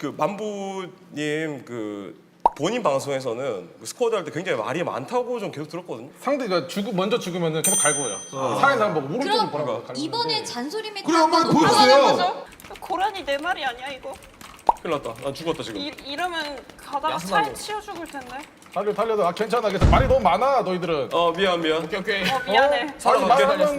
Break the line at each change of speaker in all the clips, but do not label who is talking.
그 만부님 그 본인 방송에서는 그 스쿼드 할 때 굉장히 말이 많다고 좀 계속 들었거든요.
상대가 죽 먼저 죽으면 계속 갈고요. 살아있는 사람 보고 오른쪽으로 보라고.
그럼 이번에 잔소리 메타
그래, 한번
한번
보여주세요.
올라가보죠.
고라니 내 말이 아니야 이거.
큰일 났다. 난 죽었다 지금.
이, 이러면 가다가 차에 치여 죽을 텐데.
달려 달려도 아 괜찮아. 그래서 말이 너무 많아 너희들은.
어 미안 미안.
오케이 오케이.
어 미안해.
말이
살아갈게.
많으면은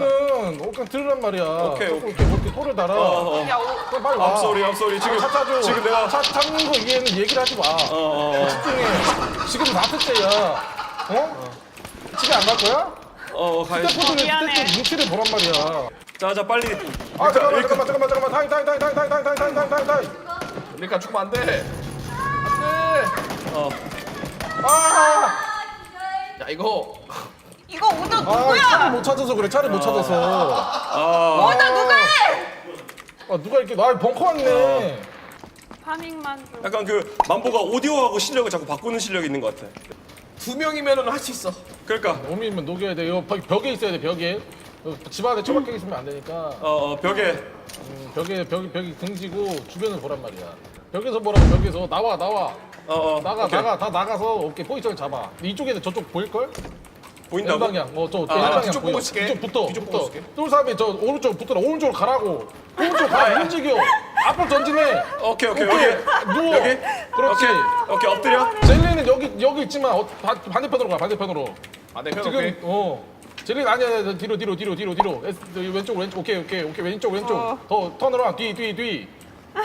어, 그냥 들으란 말이야.
오케이,
조금
오케이.
이렇게 뭐 이렇게 토를 달아.
어, 어.
야 오,
그냥 빨리 와.
I'm sorry, I'm sorry. 지금
차 타줘.
지금 내가
차 타는 거 이해는 얘기를 하지 마.
어, 어, 어.
집중해. 지금 나트째야. 어? 집에 안 갈 거야?
어, 어 가야지.
휴대폰을
미안해.
휴대폰 눈치를 보란 말이야.
자, 자 빨리.
아 잠깐만
일단-
잠깐만 잠깐만 잠깐만 타임 타임 타임 타임 타임 타임 타임 타임 타임 타임
그러니까 죽으면 안 돼. 안
어.
아!
돼. 야 이거
이거 오늘
아 차를
누구야?
못 찾아서 그래. 차를 못 찾아서.
아,
오늘 누가 해?
아 누가 이렇게 나 벙커 왔네.
파밍만 좀.
약간 그 만보가 오디오하고 실력을 자꾸 바꾸는 실력이 있는 것 같아.
두 명이면은 할 수 있어.
그러니까.
오미면 녹여야 돼. 이거 벽- 벽에 있어야 돼 벽에. 어, 집안에 처박혀 있으면 안 되니까.
어, 어 벽에.
음, 벽에 벽, 벽이 등지고 주변을 보란 말이야. 벽에서 보라고 벽에서. 나와 나와.
어, 어.
나가
오케이.
나가. 다 나가서 어깨 포지션 잡아. 이쪽에 저쪽 보일 걸?
보인다고?
방향. 어 저
아,
방향
뒤쪽 보고 있을게.
뒤쪽 붙어.
뒤쪽 보고
붙어.
있을게.
똘삼이 저 오른쪽 붙어라. 오른쪽으로 가라고. 오른쪽 가. 움직여. 앞으로 전진해
오케이 오케이
오케이.
여기
누워.
여기?
그렇지.
오케이. 오케이 엎드려.
젤리는 여기 여기 있지만 어, 바, 반대편으로 가 반대편으로.
아, 내 편,
지금
오케이.
어. 젤리 아니야 아니야, 뒤로 뒤로 뒤로 뒤로 뒤로. 왼쪽 왼쪽. 오케이 오케이 오케이. 왼쪽 왼쪽.
어.
더 턴으로 뒤뒤 뒤 뒤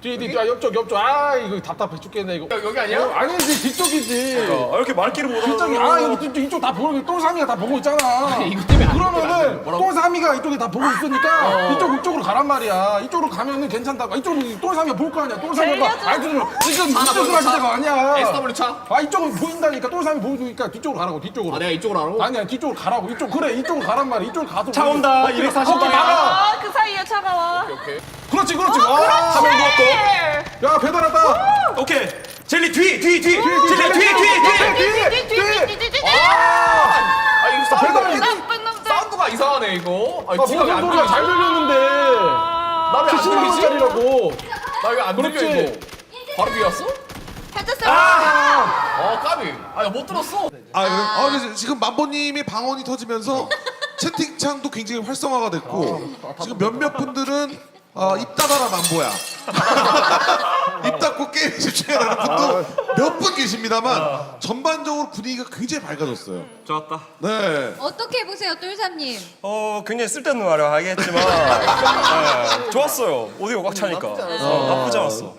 뒤 아 옆쪽 옆쪽 아 이거 답답해 죽겠네 이거
여- 여기 아니야?
어, 아니지 뒤쪽이지
어, 이렇게 말귀를 못
뒤쪽이
알아들어.
아 이거 뒤쪽 이쪽 다 보고 똘삼이가 다 보고 있잖아
이거 때문에 안
그러면은
뭐라고?
똘삼이가 이쪽에 다 보고 있으니까 이쪽 이쪽으로 가란 말이야 이쪽으로 가면은 괜찮다고 이쪽으로 똘삼이가 볼 거 아니야 똘삼이가
알려줘.
아 지금 이쪽으로 할
보여줘.
때가 아니야
SW 차.
아 이쪽은 보인다니까 똘삼이 보이니까 뒤쪽으로 가라고 뒤쪽으로
아 내가 이쪽으로 알아?
아니야 뒤쪽으로 가라고 이쪽 그래 이쪽으로 가란 말이야 이쪽으로 가서
차 온다.
어깨,
240
어깨
방향.
막아
아그 사이에 차가 와.
오케이.
그렇지 그렇지
어,
와
화면 누웠고.
야 배달 왔다
오케이. 젤리 뒤, 뒤, 뒤. 젤리 뒤, 뒤, 뒤, 뒤.
뒤뒤뒤뒤뒤
아 이거 사운드가
배달이-
나쁜 놈들.
사운드가 이상하네 이거.
아아 무슨
지각이 안
소리야 잘
들리지?
들렸는데
나왜 안
70만
들리지?
원짜리라고
나왜안 들려
그렇지.
이거? 바로 뒤에 왔어?
찾았어요.
어 까비. 아못 들었어.
아, 그래? 아, 그래서 지금 만보님의 방언이 터지면서 채팅창도 굉장히 활성화가 됐고 지금 몇몇 분들은 아, 입 닫아라 만보야. 입 닫고 게임 집중해라는 분도 몇 분 계십니다만 전반적으로 분위기가 굉장히 밝아졌어요.
좋았다.
네.
어떻게 보세요, 똘삼님?
어, 굉장히 쓸데없는 말을 하겠지만 네, 좋았어요. 오디오 꽉 차니까. 어, 나쁘지 않았어.